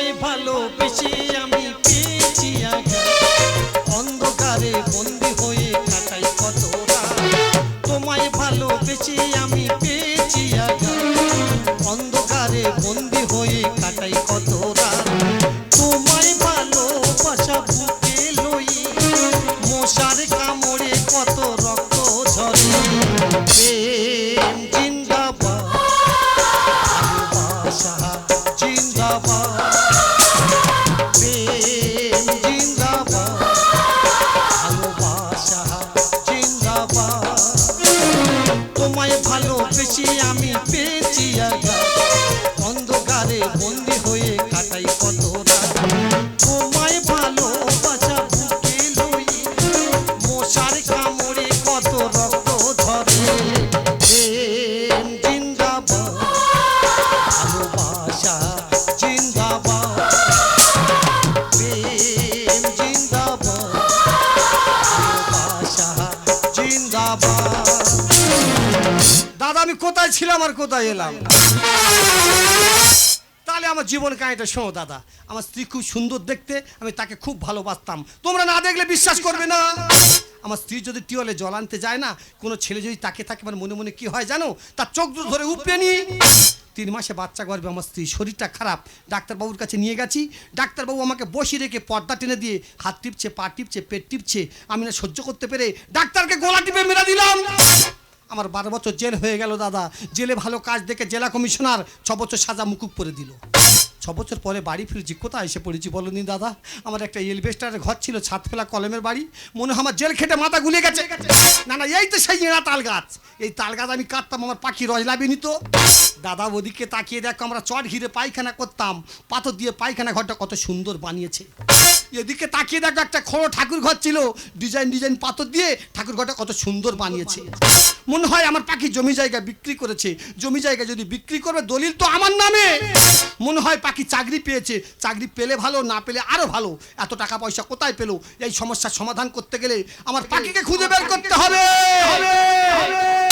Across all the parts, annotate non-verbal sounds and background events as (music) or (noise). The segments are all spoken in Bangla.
তোমায় ভালোবেসে আমি কোথায় এলাম। তাহলে আমার জীবন কাহিনীটা শোনো, দাদা। আমার স্ত্রী খুব সুন্দর দেখতে, আমি তাকে খুব ভালোবাসতাম। তোমরা না দেখলে বিশ্বাস করবে না। আমার স্ত্রী যদি টিওলে জল আনতে যায় না, কোনো ছেলে যদি তাকে থাকে আমার মনে মনে কি হয় জানো? তার চোখ ধরে উপড়ে নি তিন মাসে বাচ্চা গর্বে আমার স্ত্রী শরীরটা খারাপ। ডাক্তারবাবুর কাছে নিয়ে গেছি। ডাক্তারবাবু আমাকে বসিয়ে রেখে পর্দা টেনে দিয়ে হাত টিপছে, পা টিপছে, পেট টিপছে। আমি না সহ্য করতে পেরে ডাক্তারকে গোলা টিপে মেরা দিলাম। আমার বারো বছর জেল হয়ে গেল, দাদা। জেলে ভালো কাজ দেখে জেলা কমিশনার ছ বছর সাজা মুকুব করে দিল। ছ বছর পরে বাড়ি ফিরেছি। কোথায় এসে পড়েছি বলনি দাদা? আমার একটা এলভেস্টারের ঘর ছিল ছাদ ফেলা কলমের বাড়ি। মনে হয় আমার জেল খেটে মাথা গুলে গেছে। না না, এই তো সেই এরা তাল গাছ। এই তাল গাছ আমি কাটতাম, আমার পাখি রজলাবি নিত। দাদা ওদিকে তাকিয়ে দেখো, আমরা চট ঘিরে পায়খানা করতাম। পাথর দিয়ে পায়খানা ঘরটা কত সুন্দর বানিয়েছে। এদিকে তাকিয়ে দেখো একটা খড়ো ঠাকুর ঘর ছিল। ডিজাইন ডিজাইন পাথর দিয়ে ঠাকুর ঘরটা কত সুন্দর বানিয়েছে। মনে হয় আমার পাখি জমি জায়গা বিক্রি করেছে। জমি জায়গা যদি বিক্রি করবে, দলিল তো আমার নামে। মনে হয় পাখি চাকরি পেয়েছে। চাকরি পেলে ভালো, না পেলে আরও ভালো। এত টাকা পয়সা কোথায় পেল? এই সমস্যার সমাধান করতে গেলে আমার পাখিকে খুঁজে বের করতে হবে। ऐसे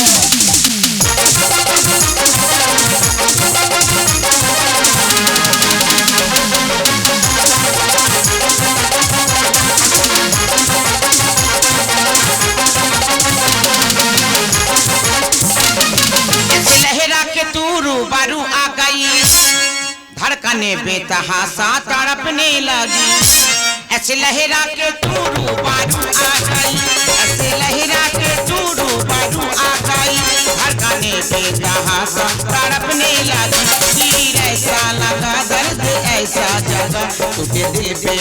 धड़कने बेतहासा तड़पने लगी। ऐसे लहरा के तू रूबारू आ गई से कहा तड़पने लगी ऐसा लगा दर्द, ऐसा जगा। तुझे दिल पे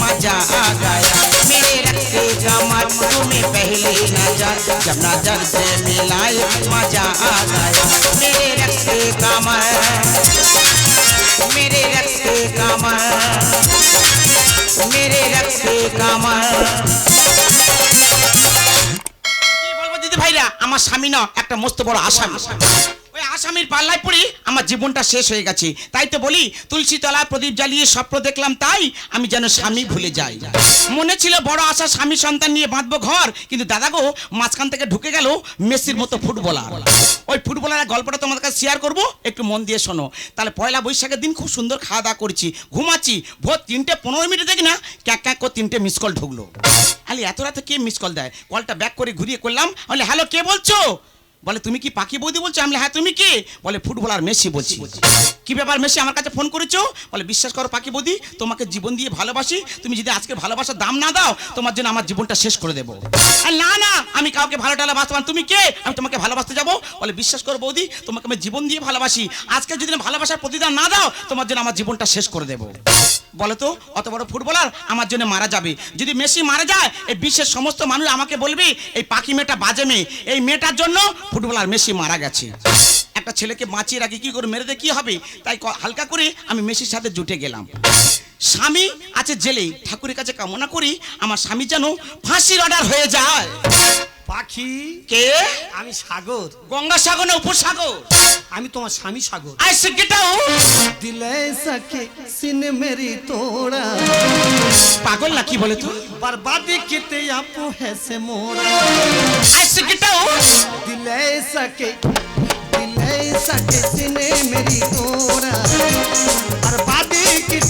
मज़ा आ गया। मेरे रखते कमर तुम्हें पहले नज़र। जब नज़र से मिलाए, मज़ा आ गया। मेरे रखते कमर मेरे रखते कमर मेरे रखते कमर ভাইরা আমার স্বামী না একটা মস্ত বড় আসামি। আসামির পাল্লায় পড়ে আমার জীবনটা শেষ হয়ে গেছে। তাই তো বলি, তুলসী তলা প্রদীপ জ্বালিয়ে স্বপ্ন দেখলাম তাই আমি যেন স্বামী ভুলে যাই। মনে ছিল বড় আশা স্বামী সন্তান নিয়ে বাঁধবো ঘর, কিন্তু দাদা গো, মাঝখান থেকে ঢুকে গেল মেসির মতো ফুটবলার। ওই ফুটবলারের গল্পটা তোমাদের কাছে শেয়ার করব, একটু মন দিয়ে শোনো। তাহলে পয়লা বৈশাখের দিন খুব সুন্দর খাওয়া দাওয়া করছি, ঘুমাচ্ছি, ভোর তিনটে পনেরো মিনিট দেখি না, ক্যাক ক্যাক করে তিনটে মিস কল ঢুকলো। আলে এত রাতে কে মিস কল দেয়? কলটা ব্যাক করে ঘুরিয়ে করলাম, বলে হ্যালো কে বলছো? বলে তুমি কি পাখি বৌদি বলছো? আমি হ্যাঁ তুমি কে? বলে ফুটবলার মেসি বলছি। কি ব্যাপার মেসি আমার কাছে ফোন করেছ? বলে বিশ্বাস করো পাখি বৌদি তোমাকে জীবন দিয়ে ভালোবাসি। তুমি যদি আজকে ভালোবাসার দাম না দাও তোমার জন্য আমার জীবনটা শেষ করে দেবো। আর না না আমি কাউকে ভালো টালা বাঁচতাম তুমি কে? আমি তোমাকে ভালোবাসতে যাব? বলে বিশ্বাস করো বৌদি তোমাকে আমি জীবন দিয়ে ভালোবাসি। আজকে যদি ভালোবাসার প্রতিদান না দাও তোমার জন্য আমার জীবনটা শেষ করে দেবো। বলো তো অত বড় ফুটবলার আমার জন্য মারা যাবে। যদি মেসি মারা যায়, এই বিশ্বের সমস্ত মানুষ আমাকে বলবে, এই পাখি মেয়েটা বাজে মেয়ে। এই মেয়েটার জন্য ফুটবলার মেসি মারা গেছে। একটা ছেলেকে বাঁচিয়ে রাখি, কি করে মেরে দে, কি হবে? তাই হালকা করে আমি মেসির সাথে জুটে গেলাম। স্বামী আছে জেলে ঠাকুরের কাছে কামনা করি আমার স্বামী যেন ফাঁসির অর্ডার হয়ে যায় পাখি কে আমি সাগর গঙ্গাসাগর না উপসাগর আমি তোমার স্বামী সাগর আইসে গেটাও দিলে সকে সিন মেরি তোড়া পাগল না কি বলে তো बर्बादी किते आपो है से मोरा আইসে গেটাও दिले सके दिले सके सिने मेरी तोरा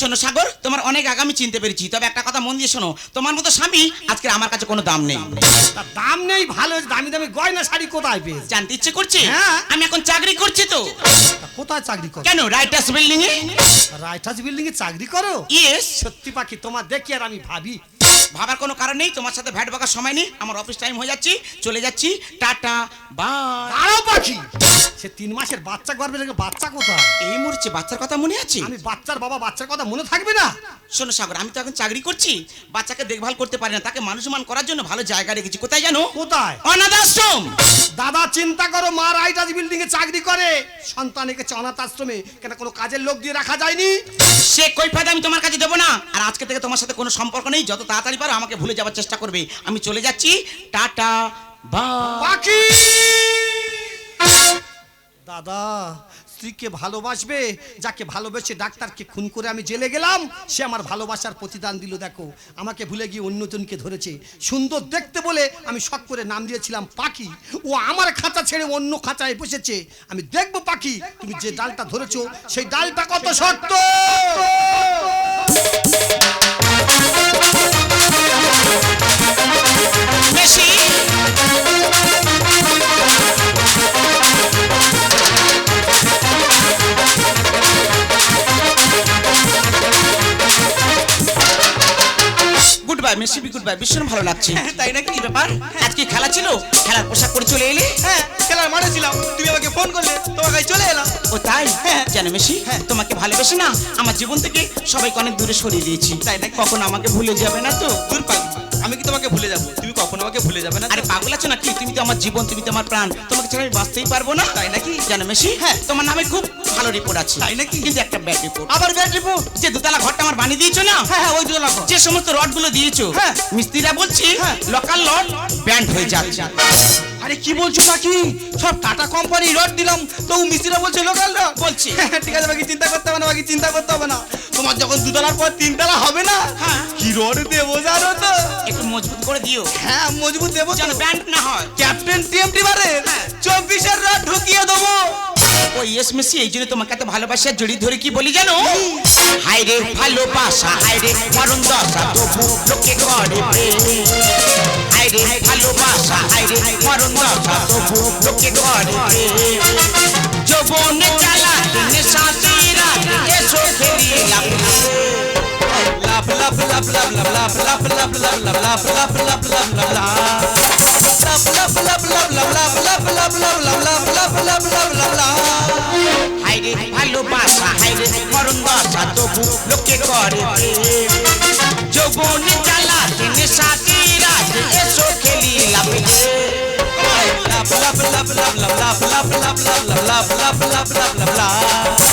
শোনো সাগর তোমার অনেক আগামী চিনতে পেরেছি। তবে একটা কথা মন দিয়ে শোনো তোমার মতো স্বামী আজকে আমার কাছে কোনো দাম নেই। দাম নেই ভালো দামি দামি গয়না শাড়ি কোথায় পেয়ে জানতে ইচ্ছে করছি? হ্যাঁ। আমি এখন চাকরি করছি তো। কোথায় চাকরি করো কেন রাইটার্স বিল্ডিং এ রাইটার্স বিল্ডিং এ চাকরি করো? ইয়েস সত্যি পাখি তোমার দেখি আর আমি ভাবি। ভাবার কোনো কারণ নেই তোমার সাথে ভ্যাট বাকার সময় নেই আমার অফিস টাইম হয়ে যাচ্ছি চলে যাচ্ছি টাটা বাড়ি সে তিন মাসের বাচ্চা গর্ভে রেখে বাচ্চা কোথায়? এই মরছে বাচ্চার কথা মনে আছে? আমি বাচ্চার বাবা বাচ্চার কথা মনে থাকবে না। শোনো সাগর আমি তো এখন চাকরি করছি বাচ্চাকে দেখভাল করতে পারি না তাকে মানুষ মান করার জন্য ভালো জায়গা রেখেছি। কোথায় জানো? কোথায়? অনাথ আশ্রম দাদা চিন্তা করো মা রাইটাজ বিল্ডিং এ চাকরি করে। সন্তান রেখেছে অনাথ আশ্রমে কেন কোনো কাজের লোক দিয়ে রাখা যায়নি? সে কই ফায়দা আমি তোমার কাছে দেবো না। আর আজকে থেকে তোমার সাথে কোনো সম্পর্ক নেই যত তাড়াতাড়ি পারো আমাকে ভুলে যাওয়ার চেষ্টা করবে। আমি চলে যাচ্ছি। টাটা বাকি দাদা, স্ত্রীকে ভালোবাসবে, যাকে ভালোবেসে ডাক্তারকে খুন করে আমি জেলে গেলাম, সে আমার ভালোবাসার প্রতিদান দিল, দেখো। আমাকে ভুলে গিয়ে অন্যজনকে ধরেছে। সুন্দর দেখতে বলে আমি শখ করে নাম দিয়েছিলাম পাখি। ও আমার খাঁচা ছেড়ে অন্য খাঁচায় বসেছে। আমি দেখব পাখি, তুমি যে ডালটা ধরেছ, সেই ডালটা কত শক্ত! ভীষণ ভালো লাগছে। হ্যাঁ, তাই নাকি? ব্যাপার? হ্যাঁ। আজকে খেলা ছিল? খেলার পোশাক পরে চলে হ্যাঁ খেলার মানে ছিলাম। তুমি আমাকে ফোন করলে তোমার কাছে চলে এলাম। ও তাই? হ্যাঁ। জানো মেসি? হ্যাঁ। তোমাকে ভালোবেসে না আমার জীবন থেকে সবাইকে অনেক দূরে সরিয়ে দিয়েছি। তাই না কখন আমাকে ভুলে যাবে না তো? দূর আমি কি তোমাকে ভুলে যাব? তুমি কখনো আমাকে ভুলে যাবে না আরে পাগল আছো নাকি? তুমি তো আমার জীবন তুমি তো আমার প্রাণ। তোমাকে ছাড়া আমি বাঁচতেই পারব না। তাই নাকি? জানো মেশি হ্যাঁ। তোমার নামে খুব ভালো রিপোর্ট আছে। তাই নাকি? কিন্তু একটা ব্যাড রিপোর্ট আবার ব্যাড রিপোর্ট যে দোতলা ঘরটা আমার বানিয়ে দিয়েছ না? হ্যাঁ হ্যাঁ ওই দোতলা ঘর। যে সমস্ত রডগুলো দিয়েছ। হ্যাঁ। মিস্ত্রিরা বলছি লোকাল রড ব্যান্ড হয়ে যাচ্ছে। আরে কি বলছো নাকি? সব টাটা কোম্পানি রড দিলাম। তবু মিস্ত্রিরা বলছে লোকাল রড বলছি। ঠিক আছে বাকি চিন্তা করতে হবে না বাকি চিন্তা করতে হবে না। তোমার যখন দুতলার পর তিনতলা হবে না হ্যাঁ। কি রড দেবো জানো তো? একটু মজবুত করে দিও। হ্যাঁ। হ্যাঁ, মজবুত দেবো যেন ব্যান্ড না হয়। ক্যাপ্টেন টিএমটি বারে হ্যাঁ। চব্বিশের রাত ঢুকিয়ে দেবো। ও ইয়েস মেসি এই জন্য তোমাকে তো ভালোবাসা জড়ি ধরে কি বলি জানো? হাই রে ভালোবাসা হাই রে মরণ দশা তবু লোকে করে হাই রে ভালোবাসা হাই রে মরণ দশা তবু লোকে করে যৌবনে চালা নেশা তীরা এসো ফেরিলাম লাভ লাভ লাভ লাভ লাভ লাভ লাভ লাভ লাভ লাভ লাভ লাভ লাভ লাভ লাভ ভালোবাসা হাইরে, মরণ বাসা তবু লোকে করে যৌবনে চালা, দিনে সাথে রাতে, এসো খেলি লাভ লাভ লাভ লাভ লাভ লাভ লাভ লাভ লাভ লাভ লাভ লাভ লাভ লাভ লাভ লাভ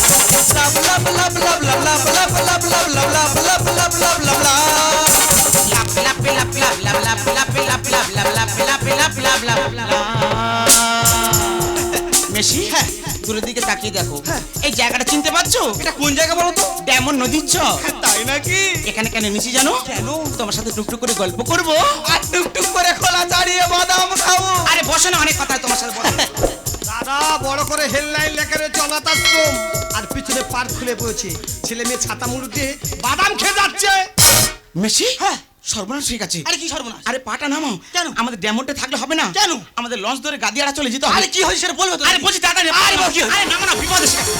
হ্যাঁ দূরের দিকে তাকিয়ে দেখো। এই জায়গাটা চিনতে পারছ? এটা কোন জায়গা বলো তো? ডেমন নদীর চর তাই নাকি? এখানে কেন নিচি জানো? কেন? তোমার সাথে টুকটুক করে গল্প করব। আর টুকটুক করে খোলা দাঁড়িয়ে বাদাম খাব। আরে বসো না অনেক কথা তোমার সাথে। দাদা বড় করে হেডলাইন লেখা রয়েছে অনাথ আর পিছনে পার্ক খুলে পড়েছে। ছেলে মেয়ে ছাতা মুড়ি দিয়ে বাদাম খেয়ে যাচ্ছে। মেশি হ্যাঁ। সর্বনাশ ঠিক আছে আরে কি সর্বনাশ? আরে পাটা নামাও কেন? আমাদের ড্যামনটা থাকলে হবে না। কেন? আমাদের লঞ্চ ধরে গাদিয়াড়া চলে যেতে হবে। আরে কি হয়েছে সেটা বলবে তো আরে বলছি তাড়াতাড়ি আরে বাবা, কি? আরে নামো না বিপদ এসে গেছে।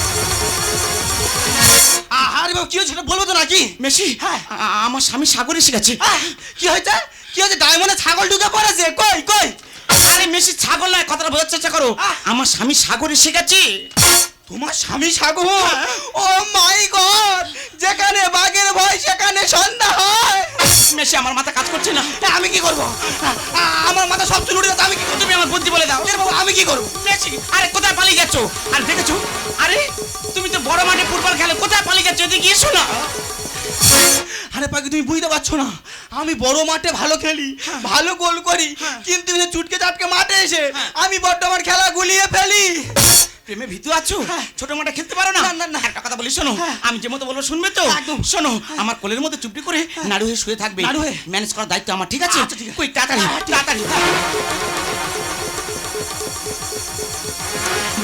আরে বাবা কি হয়েছে সেটা বলবে তো নাকি? মেসি হ্যাঁ। আমার স্বামী সাগর এসে গেছে। কি হয়েছে? কি হয়েছে? ডায়মন্ডে ছাগল ঢুকে পড়েছে। কই কই? আরে মেশি ছাগল নয় কথাটা বোঝার চেষ্টা করো। আমার স্বামী সাগর এসে গেছে। তোমার স্বামী সাগর? ও মাই গড যেখানে বাঘের ভয় সেখানে সন্ধ্যা হয়। মেশি আমার মাথা কাজ করছে না? আমি কি করব? আমার মাথা সব চুল আমি কি করব? তুমি আমার বুদ্ধি বলে দাও। এর আমি কি করব? মেশি আরে কোথায় পালিয়ে গেছো? আর দেখেছ? আরে তুমি তো বড় মাঠে ফুটবল খেলে কোথায় পালিয়ে গেছো? এদিকে এসো না। আরে পাখি তুমি বুঝতে পারছ না? আমি বড় মাঠে ভালো খেলি ভালো গোল করি কিন্তু এই যে চুটকে চাটকে মাঠে এসে আমি বড্ড আমার খেলা গুলিয়ে ফেলি। প্রেমে ভীতু আছো? ছোট মোটা খেলতে পারো না? না, না। একটা কথা বলি শোনো। আমি যে মতো বলব শুনবে তো? একদম। শোনো আমার কোলের মধ্যে চুপটি করে নাড়ু হয়ে শুয়ে থাকবে। নাড়ু হয়ে? ম্যানেজ করার দায়িত্ব আমার ঠিক আছে? আচ্ছা, ঠিক আছে। কই তাড়াতাড়ি তাড়াতাড়ি।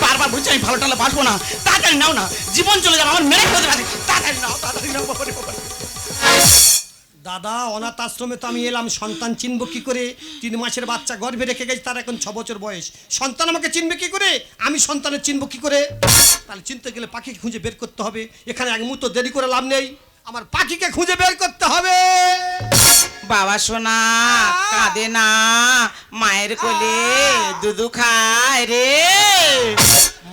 বারবার বলছি, আমি ভালো টালে বাসবো না। তাড়াতাড়ি নাও না। জীবন চলে যাবে, আমার মেরে ফেলতে পারে। তাড়াতাড়ি নাও তাড়াতাড়ি নাও, বাবা দাদা, অনাথ আশ্রমে তো আমি এলাম। সন্তান চিনব কি করে? তিন মাসের বাচ্চা গর্ভে রেখে গেছে, তার এখন ছ বছর বয়স। সন্তান আমাকে চিনবে কি করে? আমি সন্তানের চিনব কি করে? তাহলে চিনতে গেলে পাখিকে খুঁজে বের করতে হবে। এখানে এক মুহূর্ত দেরি করে লাভ নেই। আমার পাখিকে খুঁজে বের করতে হবে। বাবা সোনা কাঁদে না মায়ের কোলে দুধু খায় রে।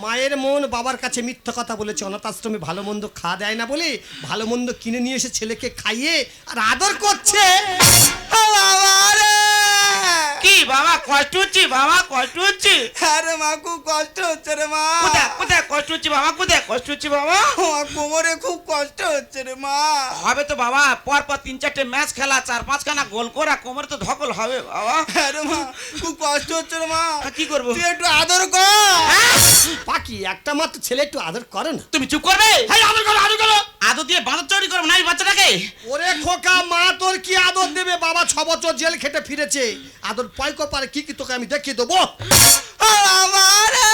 মায়ের মন বাবার কাছে মিথ্যা কথা বলেছে অনাথাশ্রমে ভালো মন্দ খাওয়া দেয় না বলে ভালো মন্দ কিনে নিয়ে এসে ছেলেকে খাইয়ে আর আদর করছে। কি বাবা কষ্ট হচ্ছে বাবা কষ্ট হচ্ছে। আরে মা খুব কষ্ট হচ্ছে রে মা। কোথায় কোথায় কষ্ট হচ্ছে বাবা কোথায় কষ্ট হচ্ছে বাবা? আমার কোমরে খুব কষ্ট হচ্ছে রে মা। হবে তো বাবা পর পর তিন চারটে ম্যাচ খেলা চার পাঁচখানা গোল করা কোমরে তো ধকল হবে বাবা। আরে মা খুব কষ্ট হচ্ছে রে মা। আর কি করব? তুই একটু আদর কর। পাখি একটা মাত্র ছেলে একটু আদর করে না। তুমি চুপ করবে? হ্যাঁ আদর করো আদর করো। আদর দিয়ে বাঁদর চুরি করব না এই বাচ্চাটাকে? ওরে খোকা মা তোর কি আদর দেবে? বাবা ছ বছর জেল খেটে ফিরেছে। আদর পয় পারে কি কি তোকে আমি দেখিয়ে দেবো? আমারে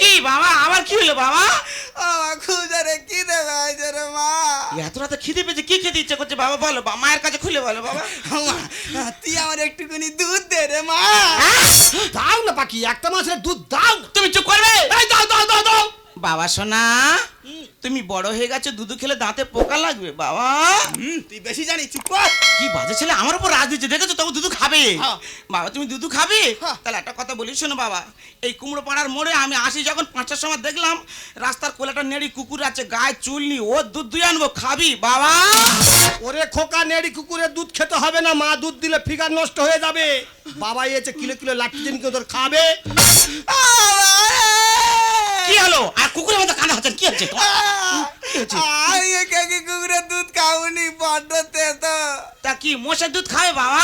কি বাবা? আবার কি হলো বাবা? খুঁজারে কি দেবে আইছে রে মা। এত রাতে খিদে পেয়েছে কি খেতে ইচ্ছে করছে বাবা বলো বা- মায়ের কাছে খুলে বলো বাবা। মা, তুই আমার একটুখানি দুধ দে রে মা। দাও না পাখি একটা মাসের দুধ দাও। তুমি চুপ করবে? এই দাও দাও দাও দাও। বাবা সোনা তুমি বড় হয়ে গেছো দুধু খেলে দাঁতে পোকা লাগবে বাবা। তুই বেশি জানিস চুপ কর। কি বাজে ছেলে আমার উপর রাগ দিচ্ছে দেখেছ? তবু দুধু খাবে। বাবা তুমি দুধু খাবে। তাহলে একটা কথা বলি শোনো বাবা এই কুমড়ো পাড়ার মোড়ে আমি আসি যখন পাঁচটার সময় দেখলাম রাস্তার কোলাটা নেড়ি কুকুর আছে গায়ে চুলনি ও দুধ দুই আনব খাবি বাবা। ওরে খোকা নেড়ি কুকুরের দুধ খেতে হবে না মা দুধ দিলে ফিগার নষ্ট হয়ে যাবে। বাবা এসে কিলো কিলো লাঠি দিন তোর খাবে। কি হলো? আর কুকুরের মতো কানা হচ্ছে কি হচ্ছে কুকুরের দুধ খাওনি? বড্ড তেতো। তা কি মোষের দুধ খাবে বাবা?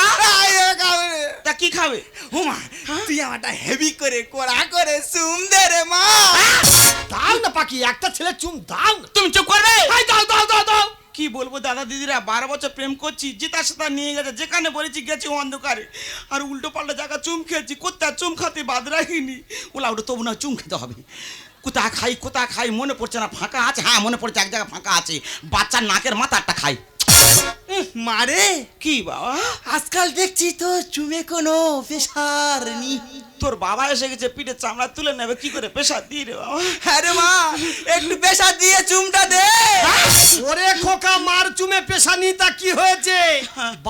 খাওনি তা কি খাবে? হুমা তুই আমারটা হেভি করে কোড়া করে সুম দে রে মা। দাও না পাখি একটা ছেলে চুম দাও তুমি চুপ করবে? দাও দাও দাও দাও। কি বলব দাদা দিদিরা বারো বছর প্রেম করছি যেটা সেটা নিয়ে গেছে। যেখানে বলেছি গেছি অন্ধকারে। আর উল্টো পাল্টা জায়গা চুম খেয়েছি কোথায় চুম খাতে বাদ রাখিনি। ওলা ওটা তবু না চুম খেতে হবে। কোথা খাই কোথা খাই, মনে পড়ছে না, ফাঁকা আছে? হ্যাঁ মনে পড়ছে, এক জায়গায় ফাঁকা আছে। বাচ্চার নাকের মাথাটা খাই। মারে কি বাবা? আজকাল দেখছি তো চুমে কোনো পেশার নি তোর বাবা এসে গেছে পিঠে চামড়া তুলে নেবে কি করে পেশা দিয়ে রে বাবা আরে মা একটু প্রেশার দিয়ে চুমটা দে ওরে খোকা মার চুমে পেশা নি তা কি হয়েছে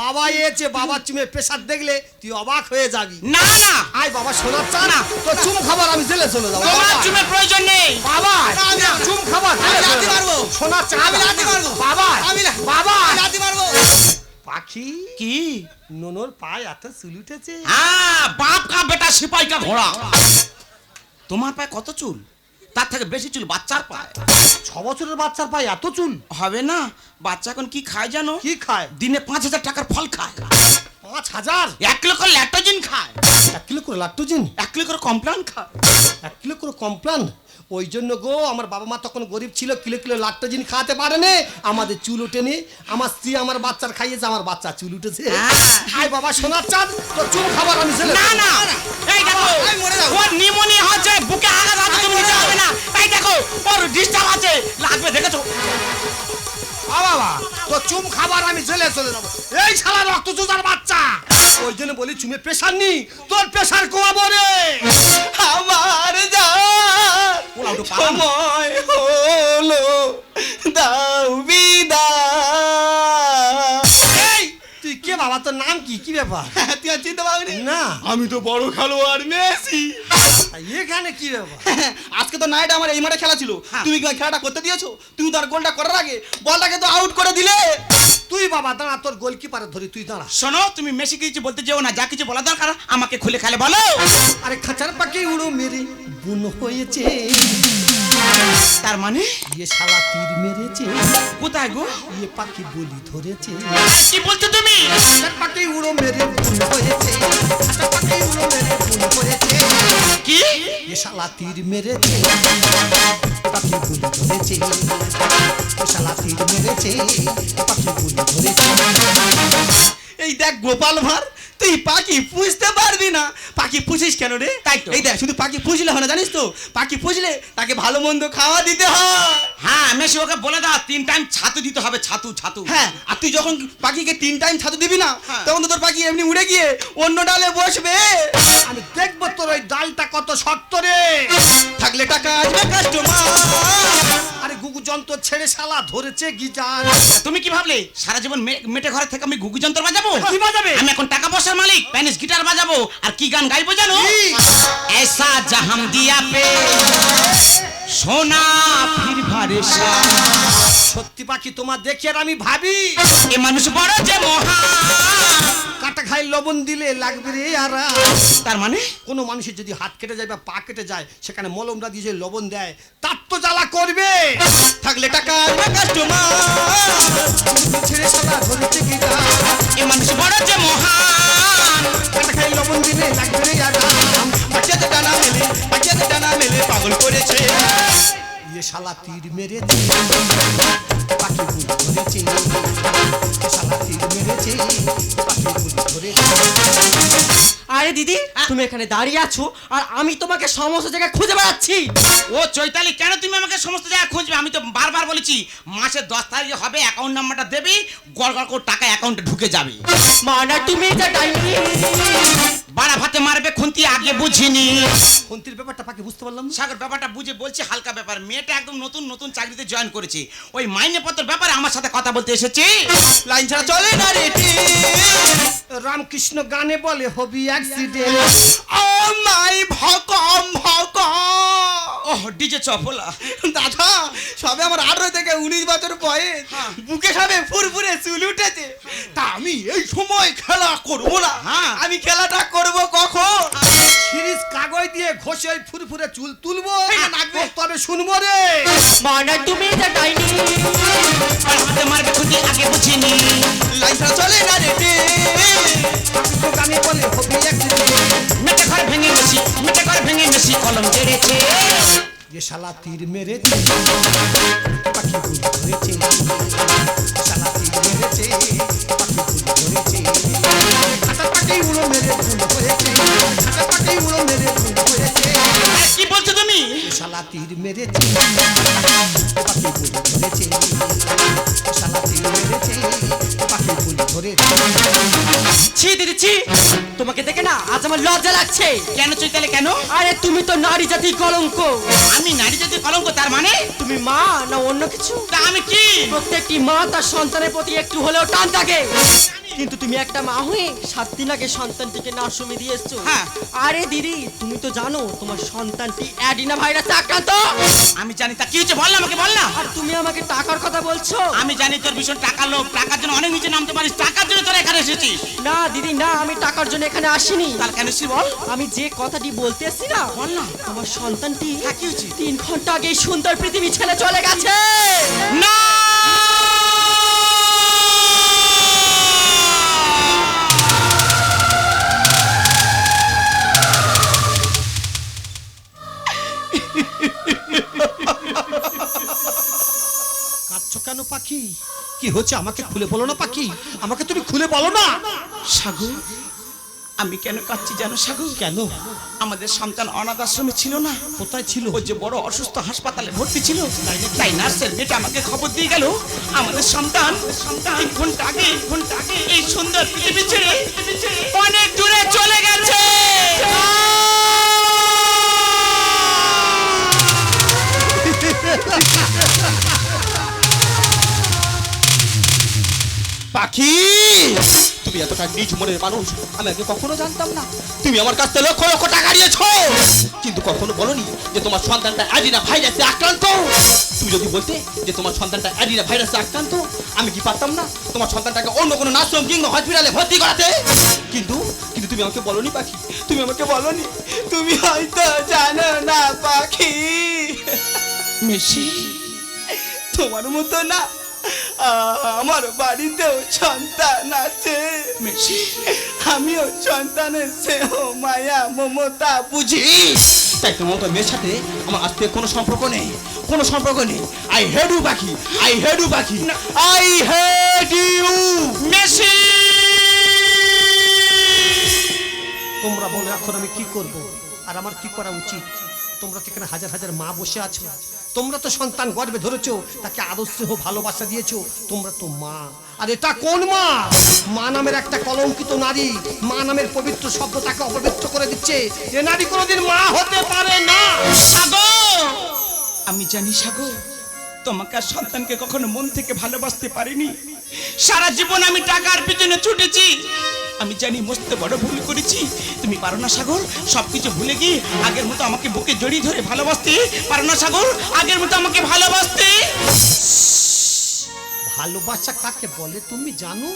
বাবা এসে বাবার চুমে পেশার দেখলে তুই অবাক হয়ে যাবি না না আয় বাবা শোনার চা না তো চুম খাবার আমি জেলে চলে যাব তোমার বাবা। চুমের প্রয়োজন নেই বাবা। চুম খাবার আমি লাথি মারবো। শোনার চা আমি লাথি মারবো। বাবা আমি। বাবা লাথি মারবো পাখি? কি? নোনর পায়ে এত চুল উঠেছে। হ্যাঁ বাপ কা বেটা সিপাই কা ঘোড়া। তোমার পায়ে কত চুল? তার থেকে বেশি চুল বাচ্চার পায়। ছ বছরের বাচ্চার পায়ে এত চুল? হবে না বাচ্চা এখন কি খায় জানো? কি খায়? দিনে পাঁচ হাজার টাকার ফল খায়। পাঁচ হাজার? এক কিলো করে ল্যাটোজিন খায়। এক কিলো করে লাট্টুজিন এক কিলো করে কমপ্লান খায়। এক কিলো করে কমপ্লান? ওই জন্য গো আমার বাবা মা তখন গরিব ছিল কিলো কিলো লাট্টুজিন খাওয়াতে পারেনি আমাদের চুল ওঠেনি আমার স্ত্রী আমার বাচ্চার খাইয়েছে আমার বাচ্চা চুল উঠেছে। হ্যাঁ। আয় বাবা সোনার চাঁদ তো চুল খাবার আমি জেলে না না। এই দেখো। ওর নিমোনি হচ্ছে বুকে আঘাত আছে তুমি নিতে হবে না। এই দেখো ওর ডিস্টার্ব আছে লাগবে দেখেছ? বাবা তো চুম খাবার আমি চলে যাব। এই শালা রক্ত চুজার বাচ্চা! ওই জন্য বলি চুমে প্রেশার নি তোর প্রেশার কমাবো রে। আমার। সময় হলো দাও বিদায় তুই কে বাবা? তোর নাম কি? কি ব্যাপার? তুই আর চিনতে পারবি না। আমি তো বড় খেলোয়াড় মেসি। এখানে কি ব্যাপার? (laughs) আজকে তো নাইট আমার এই মাঠে খেলা ছিল। তুমি কি খেলাটা করতে দিয়েছ? তুমি তো আর গোলটা করার আগে বলটাকে তো আউট করে দিলে। তুই বাবা দাঁড়া তোর গোলকিপারে ধরি তুই দাঁড়া। শোনো তুমি মেসি কিছু বলতে যেও না যা কিছু বলা দরকার আমাকে খুলে খেলে বলো। আরে খাঁচার পাখি উড়ো মেরে বুন হয়েছে। তার মানে? ইয়ে শালা তীর মেরেছে। কোথায় গো? ইয়ে পাখি বলি ধরেছে। কি বলছো তুমি? পাখি উড়ো মেরে হয়েছে। একটা পাখি উড়ো মেরে বুন হয়েছে। কি? ইয়ে শালা তীর মেরেছে। পাখি বলি ধরেছে। ইয়ে শালা তীর মেরেছে। পাখি বলি ধরেছে। এই দেখ গোপাল ভাঁড় তুই পাখি পুষতে পারবি না। পাখি পুষিস কেন রে? তাই তো। এই দেখ শুধু পাখি পুষলে হয় না জানিস তো? পাখি পুষলে তাকে ভালো মন্দ খাওয়া দিতে হয়। হ্যাঁ মেশি ওকে বলে দাও তিন টাইম ছাতু দিতে হবে ছাতু ছাতু। হ্যাঁ আর তুই যখন পাখিকে তিন টাইম ছাতু দিবি না হ্যাঁ। তখন তো তোর পাখি এমনি উড়ে গিয়ে অন্য ডালে বসবে। আমি দেখব তোর ওই ডালটা কত শক্ত রে। থাকলে টাকা আসবে কাস্টমার আরে গুগু যন্ত্র ছেড়ে শালা ধরেছে গিটার তুমি কি ভাবলে সারা জীবন মে- মেটে ঘরে থেকে আমি গুগু যন্ত্র বাজাবো কি বাজাবে? আমি এখন টাকা আচ্ছা মালিক প্যানিস গিটার বাজাবো আর কি গান গাইবো জানো? এসা জাহাম দিয়া পে। সোনা ফির ভারে সত্যি পাখি তোমার দেখে আর আমি ভাবি। এ মানুষ বড় যে মহা। কাটা খাই লবণ দিলে লাগবে রে আর তার মানে? কোনো মানুষের যদি হাত কেটে যায় বা পা কেটে যায় সেখানে মলমটা দিয়ে যে লবণ দেয় তার তো জ্বালা করবে। থাকলে টাকা কাস্টমার ছেড়ে ধরেছে এ মানুষ বড় যে মহান। কাটা খাই লবণ দিলে লাগবে রে আর পাখিয়াতে ডানা মেলে পাখিয়াতে ডানা মেলে পাগল করেছে। ইয়ে শালা তীর মেরেছে। পাখি বুল ধরেছে। শালা তীর মেরেছে। পাখি বুল ধরেছে। আরে দিদি তুমি এখানে দাঁড়িয়ে আছো আর আমি তোমাকে সমস্ত জায়গায় খুঁজে বেড়াচ্ছি। ও চৈতালি কেন তুমি আমাকে সমস্ত জায়গায় খুঁজবে? আমি তো বারবার বলেছি মাসের দশ তারিখে হবে অ্যাকাউন্ট নাম্বারটা দেবি গড় গড় করে টাকা অ্যাকাউন্টে ঢুকে যাবে। মানে তুমি এটা ডাইনি বাড়া ভাতে মারবে খুন্তি আগে বুঝিনি। ফন্তির ব্যাপারটা পাখি বুঝতে পারলাম না? সাগর ব্যাপারটা বুঝে বলছি হালকা ব্যাপার। মেয়েটা একদম নতুন নতুন চাকরিতে জয়েন করেছে। ওই মাইনে পত্র ব্যাপারে আমার সাথে কথা বলতে এসেছে। লাইন ছাড়া চলে না রে রামকৃষ্ণ গানে বলে হবি অ্যাক্সিডেন্ট ও মাই ভকম ভকম ওহ ডিজে চপলা। দাদা সবে আমার আঠারো থেকে উনিশ বছর বয়স। হ্যাঁ। বুকে সবে ফুরফুরে চুল উঠেছে। তা আমি এই সময় খেলা করব না। হ্যাঁ। আমি খেলাটা করব কখন? সিরিজ কাগজ দিয়ে ঘষে ওই ফুরফুরে চুল তুলবো এই না, নাকবে। তবে শুনব রে। মানে তুমি এটা ডাইনি মারবে খুন্তি আগে বুঝিনি। ছাড়া চলে না রে রামকৃষ্ণ গানে বলে হবি মেটে ঘর ভেঙে মেশি মেটে ঘর ভেঙে মেশি কলম জেড়েছে যে শালা তীর মেরেছে। পাখি ফুল ধরেছে। শালা তীর মেরেছে পাখি ফুল ধরেছে। কি বলছো তুমি? শালা তীর মেরেছে। পাখি ফুল ধরেছে শালা তীর মেরেছে। পাখি ফুল ধরেছে। ছি দিদি ছি। তোমাকে দেখে না আজ আমার লজ্জা লাগছে। কেন চৈতালে কেন? আরে তুমি তো নারী জাতি কলঙ্ক। আমি নারী জাতি কলঙ্ক তার মানে? তুমি মা না অন্য কিছু? তা আমি কি? প্রত্যেকটি মা তার সন্তানের প্রতি একটু হলেও টান থাকে। কিন্তু তুমি একটা মা হয়ে সাত দিন আগে সন্তানটিকে না সুমি দিয়ে এসছো হ্যাঁ। আরে দিদি তুমি তো জানো তোমার সন্তানটি অ্যাডিনা ভাইরাসে আক্রান্ত। আমি জানি তা কি হচ্ছে বল না আমাকে বল না। আর তুমি আমাকে টাকার কথা বলছো? আমি জানি তোর ভীষণ টাকার লোক টাকার জন্য অনেক নিচে নামতে পারিস টাকার জন্য তোর এখানে এসেছিস। না দিদি না আমি টাকার জন্য এখানে আসিনি। তার কেন এসেছিস বল? আমি যে কথাটি বলতে এসছি না বল না। আমার সন্তানটি হ্যাঁ, কি হয়েছে? তিন ঘণ্টা আগে সুন্দর পৃথিবী ছেড়ে চলে গেছে। না! পাখি? কি হচ্ছে? আমাকে খুলে বলো না পাখি। আমাকে তুমি খুলে বলো না। সাগু আমি কেন কাচ্ছি জানো সাগু কেন? আমাদের সন্তান অনাথ আশ্রমে ছিল না। কোথায় ছিল? ও যে বড় অসুস্থ হাসপাতালে ভর্তি ছিল। তাই নার্সের মেয়েটা আমাকে খবর দিয়ে গেল আমাদের সন্তান তিন ঘণ্টা আগে ঘণ্টা আগে এই সুন্দর পৃথিবী ছেড়ে অনেক দূরে চলে গেছে। (laughs) পাখি! তুমি এতটা নিজ মনের মানুষ, আমি আগে কখনো জানতাম না। তুমি আমার কাছ থেকে লক্ষ লক্ষ টাকা নিয়েছো। কিন্তু কখনো বলনি যে তোমার সন্তানটা অ্যাডিনা ভাইরাসে আক্রান্ত। তুমি যদি বলতে যে তোমার সন্তানটা অ্যাডিনা ভাইরাসে আক্রান্ত, আমি কি পারতাম না তোমার সন্তানটাকে অন্য কোনো নার্সিং কিংবা হসপিটালে ভর্তি করাতে? কিন্তু কিন্তু তুমি আমাকে বলনি, পাখি। তুমি আমাকে বলনি, তুমি হয়তো জানো না, পাখি। মেশি তোমার মতো না আমার বাড়িতেও সন্তান আছে। আমিও সন্তানের স্নেহ মায়া মমতা বুঝি। তাই তোমার মতো মেয়ের সাথে আমার আজ থেকে কোনো সম্পর্ক নেই। কোনো সম্পর্ক নেই। আই হেড ইউ পাখি। আই হেড ইউ পাখি। আই হেড ইউ মেশি তোমরা বলো এখন আমি কি করব? আর আমার কি করা উচিত? তোমরা তো হাজার হাজার মা বসে আছো। তোমরা তো সন্তান গর্বে ধরেছো, তাকে আদর স্নেহ ভালোবাসা দিয়েছ, তোমরা তো মা। আর এটা কোন মা? মা নামের একটা কলঙ্কিত নারী, মা নামের পবিত্র শব্দ তাকে অপবিত্র করে দিচ্ছে। এ নারী কোনোদিন মা হতে পারে না। আমি জানি সাগর, তোমাকে আর সন্তানকে কখনো মন থেকে ভালোবাসতে পারিনি। সারা জীবন আমি টাকার পিছনে ছুটেছি। আমি জানি মস্ত বড় ভুল করেছি। তুমি পারো না সাগর, সবকিছু ভুলে গিয়ে আগের মতো আমাকে বুকে জড়িয়ে ধরে ভালোবাসতে। পারো না সাগর, আগের মতো আমাকে ভালোবাসতে। ভালোবাসা কাকে বলে তুমি জানো?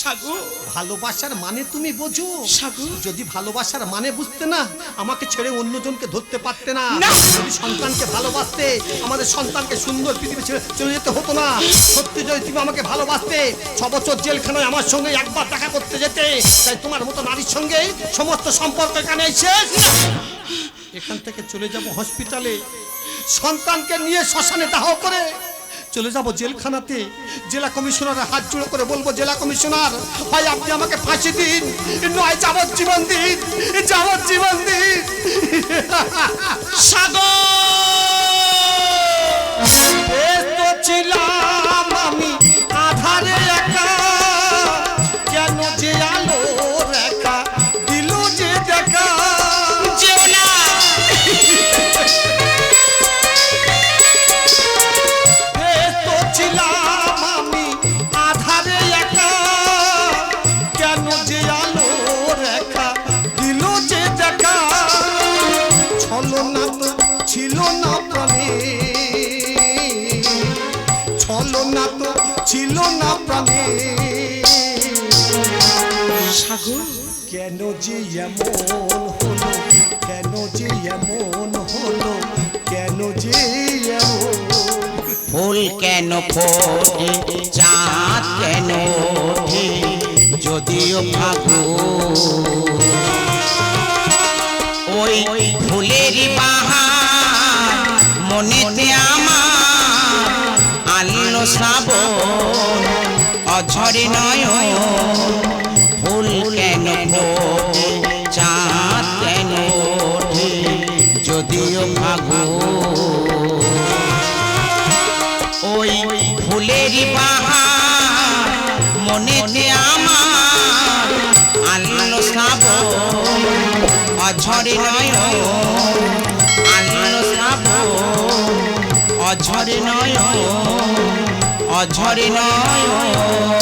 সাগর। ভালোবাসার মানে তুমি বোঝো। সাগর। যদি ভালোবাসার মানে বুঝতে না আমাকে ছেড়ে অন্যজনকে ধরতে পারতে না। না। যদি সন্তানকে ভালোবাসতে আমাদের সন্তানকে সুন্দর পৃথিবী ছেড়ে চলে যেতে হতো না। সত্যি যদি তুমি আমাকে ভালোবাসতে ছ বছর জেলখানায় আমার সঙ্গে একবার দেখা করতে যেতে তাই তোমার মতো নারীর সঙ্গে সমস্ত সম্পর্ক এখানে শেষ এখান থেকে চলে যাব হসপিটালে। সন্তানকে নিয়ে শ্মশানে দাহ করে। চলে যাব জেলখানাতে। জেলা কমিশনারের হাত জোড়ো করে বলব, জেলা কমিশনার, ভাই, আপনি আমাকে ফাঁসি দিন। নয় যাবজ্জীবন দিন। যাবজ্জীবন দিন। সাগর! ছিলাম যে এমন হলো? কেন যে এমন হলো? কেন যে ফুল কেন ফোটে? চাঁদ কেন যদিও ফাগু ওই ফুলের বাহার মনেতে আমার আনলো শ্রাবণ, অঝরে নয় নয় নয়।